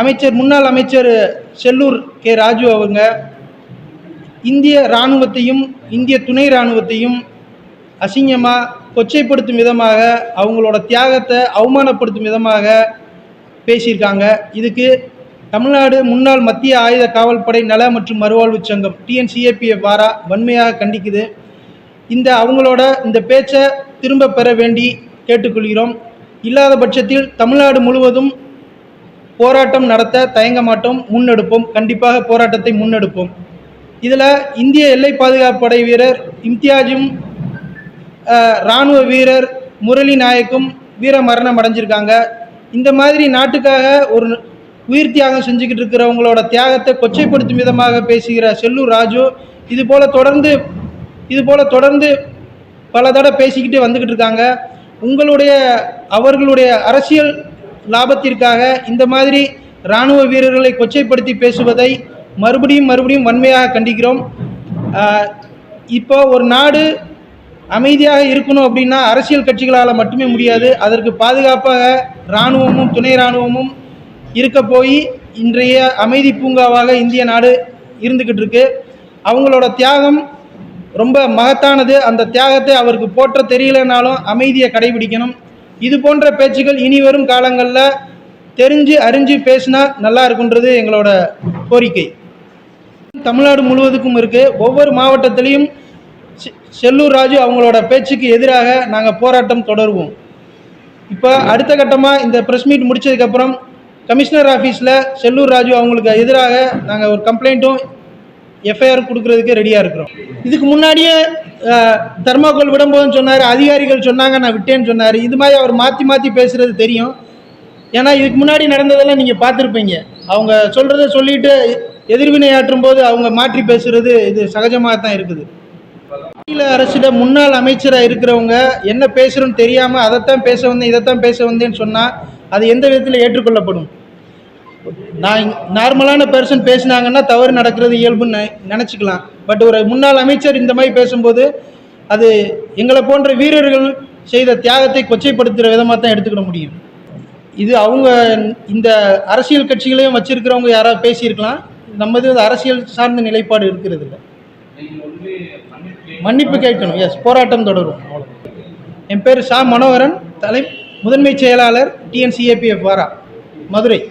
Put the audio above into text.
அமைச்சர் முன்னாள் அமைச்சர் செல்லூர் கே. ராஜு அவங்க இந்திய இராணுவத்தையும் இந்திய துணை இராணுவத்தையும் அசிங்கமாக கொச்சைப்படுத்தும் விதமாக அவங்களோட தியாகத்தை அவமானப்படுத்தும் விதமாக பேசியிருக்காங்க. இதுக்கு தமிழ்நாடு முன்னாள் மத்திய ஆயுத காவல்படை நல மற்றும் மறுவாழ்வு சங்கம் டிஎன்சிஏபிஎஃப் வாரா வன்மையாக கண்டிக்குது. இந்த அவங்களோட இந்த பேச்சை திரும்ப பெற வேண்டி கேட்டுக்கொள்கிறோம். இல்லாத பட்சத்தில் தமிழ்நாடு முழுவதும் போராட்டம் நடத்த தயங்க மாட்டோம் முன்னெடுப்போம். கண்டிப்பாக போராட்டத்தை முன்னெடுப்போம். இதில் இந்திய எல்லை பாதுகாப்பு படை வீரர் இம்தியாஜும் இராணுவ வீரர் முரளி நாயக்கும் வீர மரணம் அடைஞ்சிருக்காங்க. இந்த மாதிரி நாட்டுக்காக ஒரு உயிர் தியாகம் செஞ்சுக்கிட்டு இருக்கிறவங்களோட தியாகத்தை கொச்சைப்படுத்தும் விதமாக பேசுகிற செல்லூர் ராஜு இது போல் தொடர்ந்து இது போல் தொடர்ந்து பல தடவை பேசிக்கிட்டே வந்துக்கிட்டு இருக்காங்க. உங்களுடைய அவர்களுடைய அரசியல் லாபத்திற்காக இந்த மாதிரி இராணுவ வீரர்களை கொச்சைப்படுத்தி பேசுவதை மறுபடியும் மறுபடியும் வன்மையாக கண்டிக்கிறோம். இப்போ ஒரு நாடு அமைதியாக இருக்கணும் அப்படின்னா அரசியல் கட்சிகளால் மட்டுமே முடியாது. அதற்கு பாதுகாப்பாக இராணுவமும் துணை இராணுவமும் இருக்க போய் இன்றைய அமைதி பூங்காவாக இந்திய நாடு இருந்துக்கிட்டு இருக்கு. அவங்களோட தியாகம் ரொம்ப மகத்தானது. அந்த தியாகத்தை அவருக்கு போற்ற தெரியலனாலும் அமைதியை கடைபிடிக்கணும். இது போன்ற பேச்சுகள் இனி வரும் காலங்களில் தெரிஞ்சு அறிஞ்சு பேசினா நல்லா இருக்குன்றது எங்களோட கோரிக்கை. தமிழ்நாடு முழுவதுக்கும் இருக்குது ஒவ்வொரு மாவட்டத்திலையும் செ- செல்லூர் ராஜு அவங்களோட பேச்சுக்கு எதிராக நாங்கள் போராட்டம் தொடருவோம். இப்போ அடுத்த கட்டமாக இந்த ப்ரெஸ் மீட் முடிச்சதுக்கப்புறம் கமிஷனர் ஆஃபீஸில் செல்லூர் ராஜு அவங்களுக்கு எதிராக நாங்கள் ஒரு கம்ப்ளைண்ட்டும் எஃப்ஐஆர் கொடுக்கறதுக்கு ரெடியாக இருக்கிறோம். இதுக்கு முன்னாடியே தர்மாக்கோல் விடும்போதுன்னு சொன்னார் அதிகாரிகள் சொன்னாங்க நான் விட்டேன்னு சொன்னார். இது மாதிரி அவர் மாற்றி மாற்றி பேசுகிறது தெரியும். ஏன்னா இதுக்கு முன்னாடி நடந்ததெல்லாம் நீங்கள் பார்த்துருப்பீங்க. அவங்க சொல்கிறத சொல்லிட்டு எதிர்வினையாற்றும் போது அவங்க மாற்றி பேசுகிறது இது சகஜமாக தான் இருக்குது. மாநில அரசிட முன்னாள் அமைச்சராக இருக்கிறவங்க என்ன பேசுகிறோன்னு தெரியாமல் அதைத்தான் பேச வந்தேன் இதைத்தான் பேச வந்தேன்னு சொன்னால் அது எந்த விதத்தில் ஏற்றுக்கொள்ளப்படும்? நான் நார்மலான பர்சன் பேசுனாங்கன்னா தவறு நடக்கிறது இயல்புன்னு நெ- நினச்சிக்கலாம். பட் ஒரு முன்னாள் அமைச்சர் இந்த மாதிரி பேசும்போது அது எங்களை போன்ற வீரர்கள் செய்த தியாகத்தை கொச்சைப்படுத்துகிற விதமாக தான் எடுத்துக்கிட முடியும். இது அவங்க இந்த அரசியல் கட்சிகளையும் வச்சிருக்கிறவங்க யாராவது பேசியிருக்கலாம். நம்மது வந்து அரசியல் சார்ந்த நிலைப்பாடு இருக்கிறது இல்லை. மன்னிப்பு கேட்கணும். எஸ் போராட்டம் தொடரும். என் பேர் சா மனோகரன். தலை முதன்மை செயலாளர் டிஎன்சிஏபிஎஃப் வாரா. மதுரை.